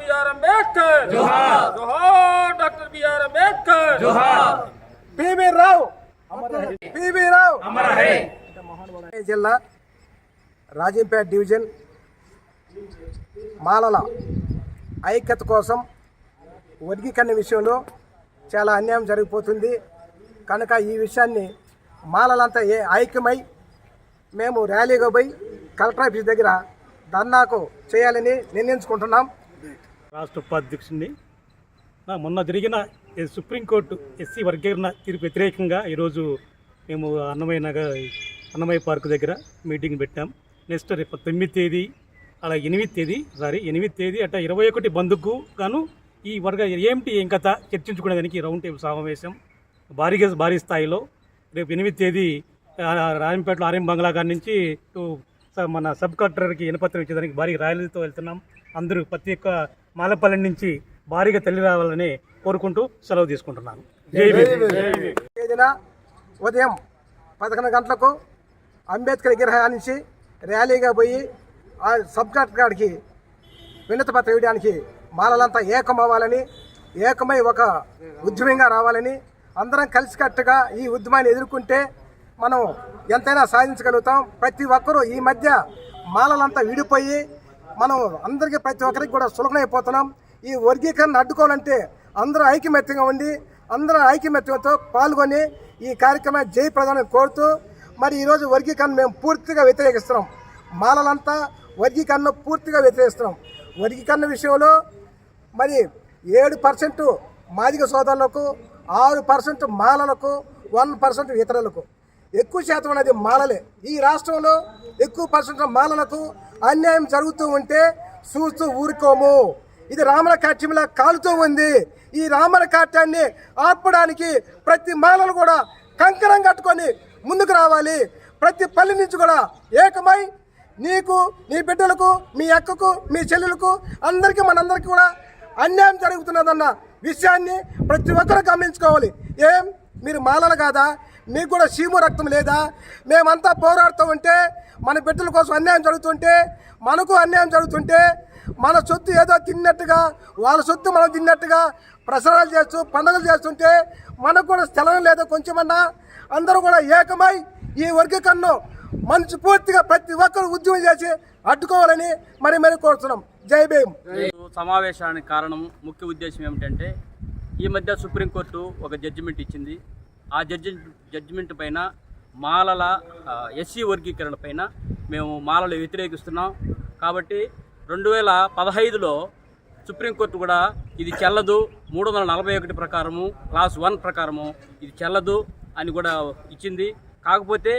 BR Ambedkar. జోహార్. జోహార్ doctor BR Ambedkar. జోహార్. P V Rao. P V Rao. జిల్లా రాజంపేట డివిజన్ మాలల ఐక్యత కోసం వర్గీకరణ విషయంలో చాలా అన్యాయం జరిగిపోతుంది. కనుక ఈ విషయాన్ని మాలలంతా ఏ ఐక్యమై మేము ర్యాలీగా పోయి కలెక్టర్ ఆఫీస్ దగ్గర ధర్నాకు చేయాలని నిర్ణయించుకుంటున్నాం. రాష్ట్ర ఉపాధ్యక్షుడిని మొన్న జరిగిన సుప్రీంకోర్టు ఎస్సీ వర్గీకరణ తీర్పు వ్యతిరేకంగా ఈరోజు మేము అన్నమయ్య నగర్ అన్నమయ్య పార్క్ దగ్గర మీటింగ్ పెట్టాం. నెక్స్ట్ రేపు తొమ్మిది తేదీ అలా ఎనిమిది తేదీ సారీ ఎనిమిది తేదీ అట్లా ఇరవై ఒకటి బంధుకు గాను ఈ వర్గ ఏమిటి ఏం కథ చర్చించుకునేదానికి రౌండ్ టేబుల్ సమావేశం భారీగా భారీ స్థాయిలో రేపు ఎనిమిది తేదీ రాజంపేటలో ఆర్ఎం బంగ్లా గారి నుంచి టు మన సబ్ కలెక్టర్కి ఇనపత్రం ఇచ్చేదానికి భారీ ర్యాలీతో వెళ్తున్నాం. అందరూ ప్రతి ఒక్క మాలపల్లి నుంచి భారీగా తల్లి రావాలని కోరుకుంటూ సెలవు తీసుకుంటున్నాను. తేదీన ఉదయం పదకొండు గంటలకు అంబేద్కర్ విగ్రహం నుంచి ర్యాలీగా పోయి ఆ సబ్ కలెక్టర్ గారికి వినతి పత్రం ఇవ్వడానికి మాలలంతా ఏకం అవ్వాలని ఏకమై ఒక ఉద్యమంగా రావాలని అందరం కలిసికట్టుగా ఈ ఉద్యమాన్ని ఎదుర్కొంటే మనం ఎంతైనా సాధించగలుగుతాం. ప్రతి ఒక్కరూ ఈ మధ్య మాలలంతా విడిపోయి మనం అందరికీ ప్రతి ఒక్కరికి కూడా సులభమైపోతున్నాం ఈ వర్గీకరణ అడ్డుకోవాలంటే అందరూ ఐకమత్యంగా ఉండి అందరూ ఐకమత్యంతో పాల్గొని ఈ కార్యక్రమాన్ని జయప్రదాన్ని కోరుతూ మరి ఈరోజు వర్గీకరణ మేము పూర్తిగా వ్యతిరేకిస్తున్నాం. మాలలంతా వర్గీకరణ పూర్తిగా వ్యతిరేకిస్తున్నాం. వర్గీకరణ విషయంలో మరి ఏడు పర్సెంట్ మాదిగ సోదరులకు ఆరు పర్సెంట్ మాలలకు వన్ పర్సెంట్ ఇతరులకు ఎక్కువ శాతం అనేది మాలలే ఈ రాష్ట్రంలో ఎక్కువ పర్సెంట్ మాలలకు అన్యాయం జరుగుతూ ఉంటే చూస్తూ ఊరుకోము. ఇది రామల కాట్యంలా కాలుతూ ఉంది. ఈ రామల కాట్యాన్ని ఆర్పడానికి ప్రతి మాలలు కూడా కంకణం కట్టుకొని ముందుకు రావాలి. ప్రతి పల్లె నుంచి కూడా ఏకమై నీకు నీ బిడ్డలకు మీ అక్కకు మీ చెల్లెలకు అందరికీ మనందరికీ కూడా అన్యాయం జరుగుతున్నదన్న విషయాన్ని ప్రతి ఒక్కరు గమనించుకోవాలి. ఏం? మీరు మాలలు కాదా? మీకు కూడా సీము రక్తం లేదా? మేమంతా పోరాడుతూ ఉంటే మన బిడ్డల కోసం అన్యాయం జరుగుతుంటే మనకు అన్యాయం జరుగుతుంటే మన సొత్తు ఏదో తిన్నట్టుగా వాళ్ళ సొత్తు మనం తిన్నట్టుగా ప్రసారాలు చేస్తూ పండుగలు చేస్తుంటే మనకు కూడా స్థలం లేదా కొంచెమన్నా. అందరూ కూడా ఏకమై ఈ వర్గీకరణను మనసు పూర్తిగా ప్రతి ఒక్కరు ఉద్యమం చేసి అడ్డుకోవాలని మరి మరి కోరుతున్నాం. జై భీమ్. సమావేశానికి కారణం ముఖ్య ఉద్దేశం ఏమిటంటే ఈ మధ్య సుప్రీంకోర్టు ఒక జడ్జిమెంట్ ఇచ్చింది. ఆ జడ్జి జడ్జిమెంట్ పైన మాలల ఎస్సీ వర్గీకరణ పైన మేము మాలలు వ్యతిరేకిస్తున్నాం. కాబట్టి రెండు వేల పదహైదులో సుప్రీంకోర్టు కూడా ఇది చెల్లదు. మూడు వందల నలభై ఒకటి ప్రకారము క్లాస్ వన్ ప్రకారము ఇది చెల్లదు అని కూడా ఇచ్చింది. కాకపోతే